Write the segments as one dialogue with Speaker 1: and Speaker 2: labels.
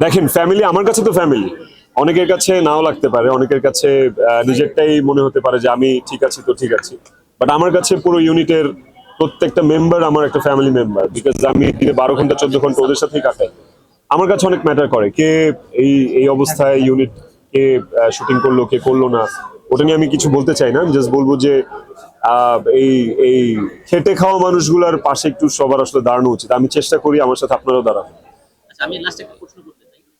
Speaker 1: দেখেন ফ্যামিলি আমার কাছে তো ফ্যামিলি অনেকের কাছে নাও লাগতে পারে, অনেকের কাছে নিজেরটাই মনে হতে পারে যে আমি ঠিক আছি, তো ঠিক আছি। বাট আমার কাছে পুরো ইউনিটের প্রত্যেকটা মেম্বার আমার একটা ফ্যামিলি মেম্বার বিকজ আমি দিনে বারো ঘণ্টা, চোদ্দ ঘণ্টা ওদের সাথেই কাটাই। আমার কাছে অনেক ম্যাটার করে কে এই এই অবস্থায় ইউনিট কে শুটিং করল, কে করল না। ওটা নিয়ে আমি কিছু বলতে চাই না জাস্ট বলব যে এই এই খেটে খাওয়া মানুষগুলোর পাশে একটু সবার আসলে দাঁড়ানো উচিত। আমি চেষ্টা করি আমার সাথে আপনারাও দাঁড়ান।
Speaker 2: আচ্ছা আমি লাস্টে একটা প্রশ্ন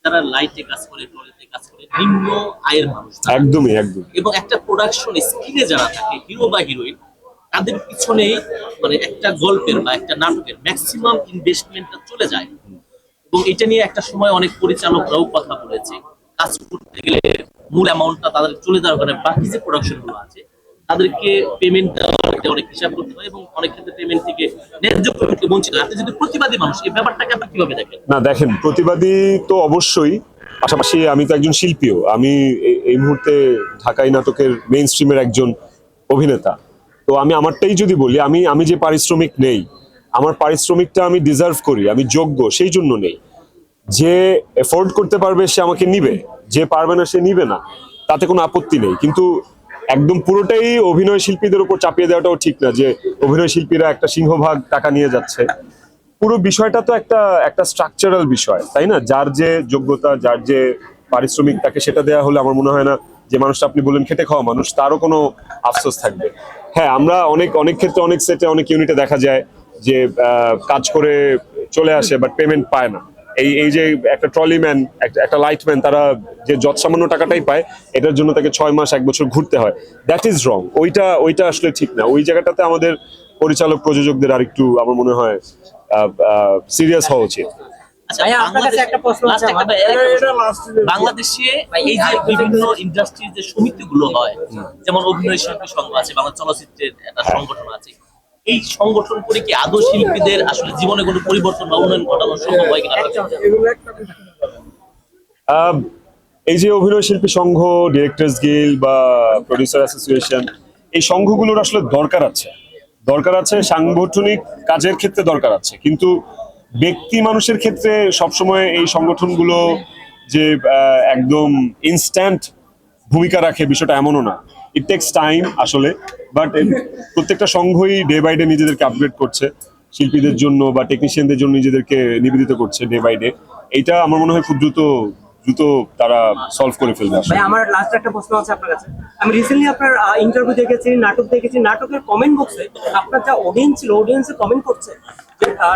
Speaker 2: যারা লাইটে কাজ করে টলিতে কাজ করে নিম্ন আয়ের মানুষ
Speaker 1: একদমই একদম
Speaker 2: এবং একটা প্রোডাকশন স্কিলে যারা থাকে হিরো বা হিরোইন তাদের পিছনেই মানে একটা গল্পের বা একটা নাটকের ম্যাক্সিমাম ইনভেস্টমেন্টটা চলে যায়। এবং এটা নিয়ে একটা সময় অনেক পরিচালকরাও কথা বলেছে। কাজ করতে গেলে মূল অ্যামাউন্টটা তাদের চলে যাওয়ার কারণে বাকি যে প্রোডাকশনগুলো আছে তাদেরকে পেমেন্ট দেওয়ার অনেক হিসাব করতে হয় এবং অনেক ক্ষেত্রে পেমেন্ট থেকে ন্যায্য পেমেন্ট বঞ্চিত। আপনি যদি প্রতিবাদী মানুষ, এই ব্যাপারটাকে আপনি কীভাবে দেখেন?
Speaker 1: না, দেখেন, প্রতিবাদী তো অবশ্যই। পাশাপাশি আমি তো একজন শিল্পীও। আমি এই মুহূর্তে ঢাকাই নাটকের মেইন স্ট্রিমের একজন অভিনেতা। তো আমি আমারটাই যদি বলি, আমি আমি যে পারিশ্রমিক নেই, আমার পারিশ্রমিকটা আমি ডিজার্ভ করি, আমি যোগ্য, সেই জন্য নেই। যে এফোর্ড করতে পারবে, সে আমাকে নিবে। যে পারবে না, সে নিবে না। তাতে কোনো আপত্তি নেই। কিন্তু একদম পুরোটাই অভিনয় শিল্পীদের উপর চাপিয়ে দেওয়াটাও ঠিক না, যে অভিনয় শিল্পীরা একটা সিংহভাগ টাকা নিয়ে যাচ্ছে। পুরো বিষয়টা তো একটা একটা স্ট্রাকচারাল বিষয়, তাই না? যার যে যোগ্যতা, যার যে পারিশ্রমিক তাকে সেটা দেওয়া হলে আমার মনে হয় না যে মানুষটা আপনি বললেন খেটে খাওয়া মানুষ, তারও কোনো আফসোস থাকবে। হ্যাঁ আমরা অনেক অনেক ক্ষেত্রে, অনেক সেটে অনেক ইউনিটে দেখা যায় যে কাজ করে চলে আসে বাট পেমেন্ট পায় না। এই এই যে একটা ট্রলিম্যান একটা একটা লাইটম্যান তারা যে যৎ সামান্য টাকাটাই পায় এটার জন্য তাকে ছয় মাস এক বছর ঘুরতে হয়। দ্যাট ইজ রং ওইটা ওইটা আসলে ঠিক না। ওই জায়গাটাতে আমাদের পরিচালক প্রযোজকদের আর একটু আমার মনে হয় সিরিয়াস হওয়া উচিত।
Speaker 2: আচ্ছা। বাংলাদেশে এই যে বিভিন্ন ইন্ডাস্ট্রির যে সমিতিগুলো হয় যেমন অভিনয় শিল্পী সংঘ আছে বাংলা চলচ্চিত্রের একটা
Speaker 1: হ্যাঁ।
Speaker 2: সংগঠন আছে এই সংগঠন করে কি আদৌ শিল্পীদের আসলে জীবনে কোনো পরিবর্তন বা উন্নয়ন ঘটানো সম্ভব হয় কিনা?
Speaker 1: এই যে অভিনয় শিল্পী সংঘ ডিরেক্টরস গিল বা প্রডিউসার অ্যাসোসিয়েশন এই সংঘগুলোর আসলে দরকার আছে। দরকার আছে সাংগঠনিক কাজের ক্ষেত্রে দরকার আছে। কিন্তু ব্যক্তি মানুষের ক্ষেত্রে সবসময় এই সংগঠনগুলো যে একদম ইনস্ট্যান্ট ভূমিকা রাখে বিষয়টা এমনও না। ইট টেক্স টাইম আসলে বাট প্রত্যেকটা সংঘই ডে বাই ডে নিজেদেরকে আপগ্রেড করছে শিল্পীদের জন্য বা টেকনিশিয়ানদের জন্য নিজেদেরকে নিবেদিত করছে ডে বাই ডে এইটা আমার মনে হয় খুব দ্রুত দ্রুত তারা সলভ করে ফেলবে।
Speaker 3: ভাই আমার লাস্ট একটা প্রশ্ন আছে আপনার কাছে। আমি রিসেন্টলি আপনার ইন্টারভিউ দেখেছি নাটক দেখেছি। নাটকের কমেন্ট বক্সে আপনার যা অডিয়েন্স ছিল অডিয়েন্সে কমেন্ট করছে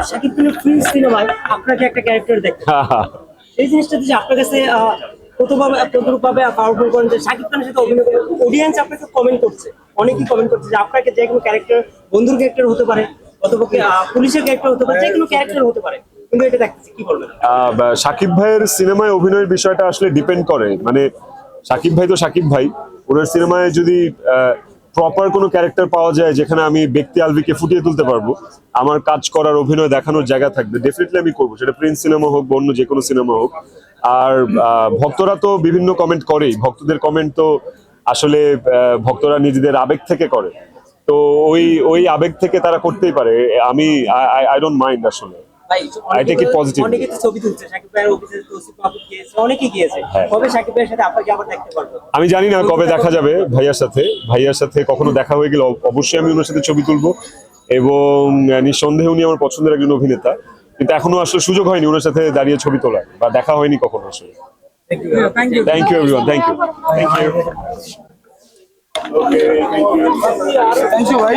Speaker 3: শাকিব খানের ফ্রি সিনেমায় আপনাকে একটা ক্যারেক্টার দেখতে এই জিনিসটা যে আপনার কাছে কতভাবে কতভাবে পাওয়ারফুল করেন যে শাকিব খানের সাথে অভিনয় করে অডিয়েন্স আপনাকে কমেন্ট করছে। অনেকেই কমেন্ট করছে যে আপনাকে যে কোনো ক্যারেক্টার বন্ধুর ক্যারেক্টার হতে পারে অথবা পুলিশের ক্যারেক্টার হতে পারে যে কোনো ক্যারেক্টার হতে পারে। কিন্তু এটা দেখতেছি কি বলবেন?
Speaker 1: আহ, বা- সাকিব ভাইয়ের সিনেমায় অভিনয়ের বিষয়টা আসলে ডিপেন্ড করে। মানে সাকিব ভাই তো সাকিব ভাই ওনার সিনেমায় যদি প্রপার কোনো ক্যারেক্টার পাওয়া যায় যেখানে আমি ব্যক্তি আলভিকে ফুটিয়ে তুলতে পারব আমার কাজ করার অভিনয় দেখানোর জায়গা থাকবে ডেফিনেটলি আমি করব। সেটা প্রিন্স সিনেমা হোক বা অন্য যে কোনো সিনেমা হোক। আর ভক্তরা তো বিভিন্ন কমেন্ট করেই। ভক্তদের কমেন্ট তো আসলে ভক্তরা নিজেদের আবেগ থেকে করে। তো ওই ওই আবেগ থেকে তারা করতেই পারে। আমি আই ডোন্ট মাইন্ড আসলে।
Speaker 3: ভাই
Speaker 1: I take it
Speaker 3: অনেকে তো ছবি তুলছে। শাকিব ভাইয়ের অফিসে তৌসিফ মাহমুদ গিয়েছে অনেকেই গিয়েছে।
Speaker 1: হ্যাঁ।
Speaker 3: কবে শাকিব ভাইয়ের সাথে আপনাকে আবার দেখতে পারব?
Speaker 1: আমি জানি না কবে দেখা যাবে ভাইয়ার সাথে। ভাইয়ার সাথে কখনো দেখা হয়ে গেলে অবশ্যই আমি ওনার সাথে ছবি তুলবো। এবং নিঃসন্দেহে উনি আমার পছন্দের একজন অভিনেতা। কিন্তু এখনও আসলে সুযোগ হয়নি ওনার সাথে দাঁড়িয়ে ছবি তোলার বা দেখা হয়নি কখনো আসলে।
Speaker 3: Thank you
Speaker 1: thank everyone thank you thank you
Speaker 4: thank you ভাই